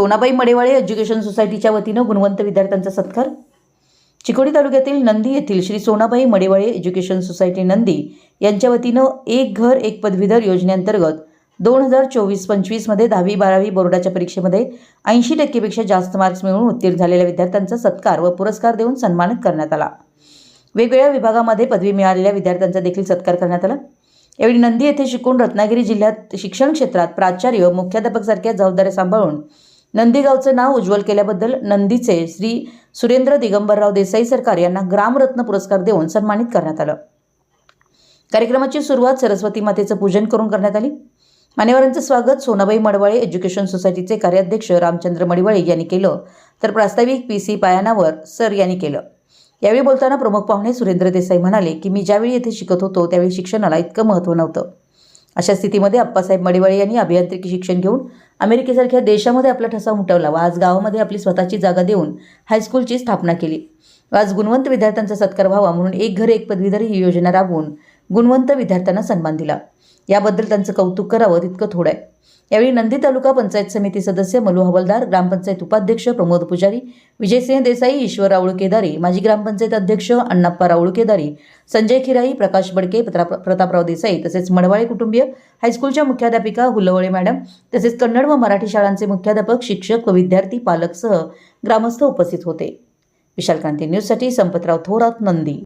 Sonabai Madewale education सोसायटीच्या वतीनं गुणवंत विद्यार्थ्यांचा सत्कार. चिकोडी तालुक्यातील नंदी येथील श्री सोनाबाई मडेवाळे एज्युकेशन सोसायटी नंदी यांच्या वतीनं एक घर एक पदवीधर योजनेअंतर्गत दोन हजार चोवीस पंचवीसमध्ये दहावी बारावी बोर्डाच्या परीक्षेमध्ये ऐंशी टक्केपेक्षा जास्त मार्क्स मिळवून उत्तीर्ण झालेल्या विद्यार्थ्यांचा सत्कार व पुरस्कार देऊन सन्मानित करण्यात आला. वेगवेगळ्या विभागामध्ये पदवी मिळालेल्या विद्यार्थ्यांचा देखील सत्कार करण्यात आला. यावेळी नंदी येथे शिकून रत्नागिरी जिल्ह्यात शिक्षण क्षेत्रात प्राचार्य मुख्याध्यापक मुख्याध्यापकसारख्या जबाबदाऱ्या सांभाळून नंदीगावचं नाव उज्ज्वल केल्याबद्दल नंदीचे श्री सुरेंद्र दिगंबरराव देसाई सरकार यांना ग्रामरत्न पुरस्कार देऊन सन्मानित करण्यात आलं. कार्यक्रमाची सुरुवात सरस्वती मातेचं पूजन करून करण्यात आली. मान्यवरांचं स्वागत सोनाबाई मडवाळे एज्युकेशन सोसायटीचे कार्याध्यक्ष रामचंद्र मडिवाळे यांनी केलं तर प्रास्ताविक पी सी पायानावर सर यांनी केलं. यावेळी बोलताना प्रमुख पाहुणे सुरेंद्र देसाई म्हणाले की मी ज्यावेळी येथे शिकत होतो त्यावेळी शिक्षणाला इतकं महत्त्व नव्हतं. अशा स्थितीमध्ये अप्पासाहेब मडिवाळे यांनी अभियांत्रिकी शिक्षण घेऊन अमेरिकेसारख्या देशामध्ये आपला ठसा उमटवला व आज गावामध्ये आपली स्वतःची जागा देऊन हायस्कूलची स्थापना केली. आज गुणवंत विद्यार्थ्यांचा सत्कार व्हावा म्हणून एक घर एक पदवीधर ही योजना राबवून गुणवंत विद्यार्थ्यांना सन्मान दिला. याबद्दल त्यांचं कौतुक करावं तितकं थोडं आहे. यावेळी नंदी तालुका पंचायत समिती सदस्य मलू हवलदार ग्रामपंचायत उपाध्यक्ष प्रमोद पुजारी विजयसिंह देसाई ईश्वर राऊळ केदारी माजी ग्रामपंचायत अध्यक्ष अण्णाप्पा राऊळ केदारी संजय खिराई प्रकाश बडके प्रतापराव देसाई तसेच मडवाळे कुटुंबीय हायस्कूलच्या मुख्याध्यापिका हुलवळे मॅडम तसेच कन्नड व मराठी शाळांचे मुख्याध्यापक शिक्षक व विद्यार्थी पालकसह ग्रामस्थ उपस्थित होते. विशालकांती न्यूजसाठी संपतराव थोरात नंदी.